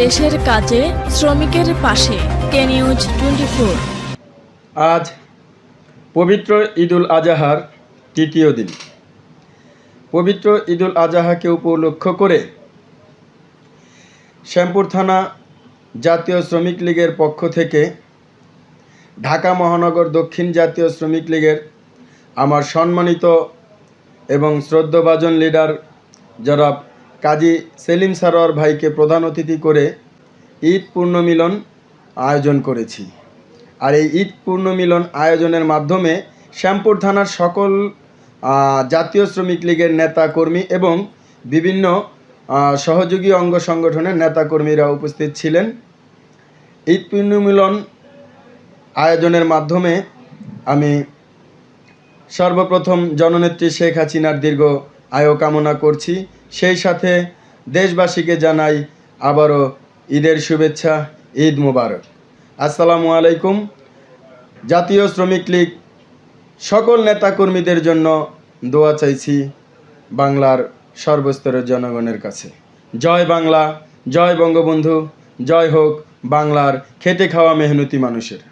দেশের কাজে শ্রমিকের পাশে। K news twenty four. আজ পবিত্র ঈদুল আজাহার তৃতীয় দিন। পবিত্র ঈদুল আজাহাকে উপলক্ষ করে শ্যামপুর থানা জাতীয় শ্রমিক লীগের পক্ষ থেকে ঢাকা মহানগর দক্ষিণ জাতীয় শ্রমিক লীগের আমার সম্মানিত এবং শ্রদ্ধভাজন লিডার জনাব কাজী সেলিম সারোয়ার ভাইকে প্রধান অতিথি করে ঈদ পূর্ণমিলন আয়োজন করেছি। আর এই ঈদ পূর্ণমিলন আয়োজনের মাধ্যমে শ্যামপুর থানার সকল জাতীয় শ্রমিক লীগের নেতা কর্মী এবং বিভিন্ন সহযোগী অঙ্গ সংগঠনের নেতাকর্মীরা উপস্থিত ছিলেন। ঈদ পূর্ণমিলন আয়োজনের মাধ্যমে আমি সর্বপ্রথম জননেত্রী শেখ হাসিনার দীর্ঘ আয়ু কামনা করছি। সেই সাথে দেশবাসীকে জানাই আবারও ঈদের শুভেচ্ছা, ঈদ মুবারক। আসসালামু আলাইকুম। জাতীয় শ্রমিক লীগ, সকল নেতাকর্মীদের জন্য দোয়া চাইছি বাংলার সর্বস্তরের জনগণের কাছে। জয় বাংলা, জয় বঙ্গবন্ধু, জয় হোক বাংলার খেটে খাওয়া মেহনতি মানুষের।